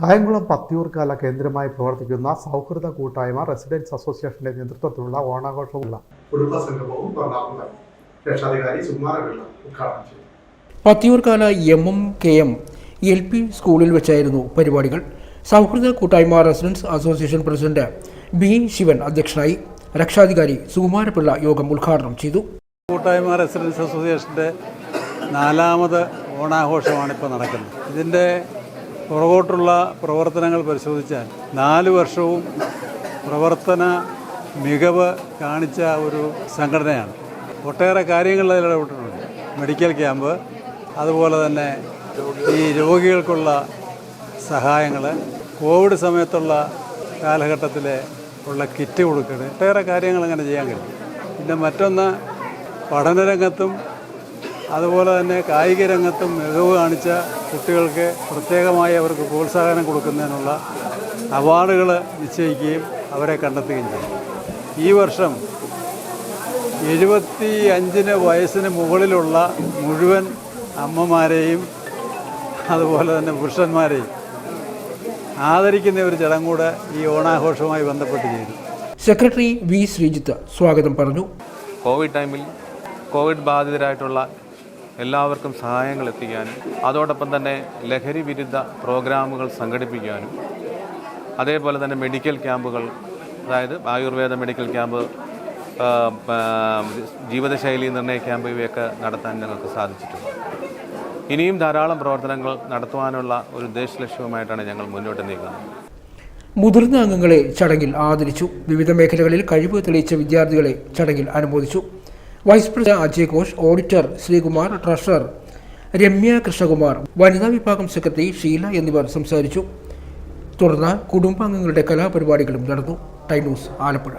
കായംകുളം പത്തിയൂർക്കാല കേന്ദ്രമായി പ്രവർത്തിക്കുന്ന സൗഹൃദ കൂട്ടായ്മ റെസിഡൻസ് അസോസിയേഷന്റെ നേതൃത്വത്തിലുള്ള ഓണാഘോഷമുള്ള എറണാകുളം രക്ഷാധികാരി സുകുമാരപിള്ള ഉദ്ഘാടനം ചെയ്തു. Pathiyoorkala M M K M L P സ്കൂളിൽ വെച്ചായിരുന്നു പരിപാടികൾ. സൗഹൃദ കൂട്ടായ്മ residence association president B Sivan അധ്യക്ഷനായി രക്ഷാധികാരി സുകുമാരപിള്ള യോഗം ഉദ്ഘാടനം ചെയ്തു. കൂട്ടായ്മ റെസിഡൻസ് അസോസിയേഷന്റെ നാലാമത് ഓണാഘോഷമാണ് ഇപ്പോൾ നടക്കുന്നത്. ഇതിന്റെ പുറകോട്ടുള്ള പ്രവർത്തനങ്ങൾ പരിശോധിച്ചാൽ നാല് വർഷവും പ്രവർത്തന മികവ് കാണിച്ച ഒരു സംഘടനയാണ്. ഒട്ടേറെ കാര്യങ്ങളിൽ അതിൽ ഇടപെട്ടിട്ടുണ്ട്. മെഡിക്കൽ ക്യാമ്പ് അതുപോലെ തന്നെ ഈ രോഗികൾക്കുള്ള സഹായങ്ങൾ കോവിഡ് സമയത്തുള്ള കാലഘട്ടത്തിലെ ഉള്ള കിറ്റ് കൊടുക്കൽ ഒട്ടേറെ കാര്യങ്ങൾ അങ്ങനെ ചെയ്യാൻ കഴിയും. പിന്നെ മറ്റൊന്ന് പഠനരംഗത്തും അതുപോലെ തന്നെ കായിക രംഗത്തും മികവ് കാണിച്ച കുട്ടികൾക്ക് പ്രത്യേകമായി അവർക്ക് പ്രോത്സാഹനം കൊടുക്കുന്നതിനുള്ള അവാർഡുകൾ നിശ്ചയിക്കുകയും അവരെ കണ്ടെത്തുകയും ചെയ്യും ഈ വർഷം എഴുപത്തി അഞ്ചിന് വയസ്സിന് മുകളിലുള്ള മുഴുവൻ അമ്മമാരെയും അതുപോലെ തന്നെ പുരുഷന്മാരെയും ആദരിക്കുന്ന ഒരു ചടങ്ങ് കൂടെ ഈ ഓണാഘോഷവുമായി ബന്ധപ്പെട്ട് ചെയ്തു. സെക്രട്ടറി വി ശ്രീജിത്ത് സ്വാഗതം പറഞ്ഞു. കോവിഡ് ടൈമിൽ കോവിഡ് ബാധിതരായിട്ടുള്ള എല്ലാവർക്കും സഹായങ്ങൾ എത്തിക്കാനും അതോടൊപ്പം തന്നെ ലഹരി വിരുദ്ധ പ്രോഗ്രാമുകൾ സംഘടിപ്പിക്കാനും അതേപോലെ തന്നെ മെഡിക്കൽ ക്യാമ്പുകൾ അതായത് ആയുർവേദ മെഡിക്കൽ ക്യാമ്പ് ജീവിതശൈലി നിർണയ ക്യാമ്പ് ഇവയൊക്കെ നടത്താൻ ഞങ്ങൾക്ക് സാധിച്ചിട്ടുണ്ട്. ഇനിയും ധാരാളം പ്രവർത്തനങ്ങൾ നടത്തുവാനുള്ള ഒരു ഉദ്ദേശലക്ഷ്യവുമായിട്ടാണ് ഞങ്ങൾ മുന്നോട്ട് നീങ്ങുന്നത്. മുതിർന്ന അംഗങ്ങളെ ചടങ്ങിൽ ആദരിച്ചു. വിവിധ മേഖലകളിൽ കഴിവ് തെളിയിച്ച വിദ്യാർത്ഥികളെ ചടങ്ങിൽ അനുമോദിച്ചു. Vice president Ajay Ghosh auditor Sreekumar treasurer Ramya Krishnakumar വനിതാ വിഭാഗം സെക്രട്ടറി ഷീല എന്നിവർ സംസാരിച്ചു. തുടർന്ന് കുടുംബാംഗങ്ങളുടെ കലാപരിപാടികളും നടന്നു. Time news Alappuzha.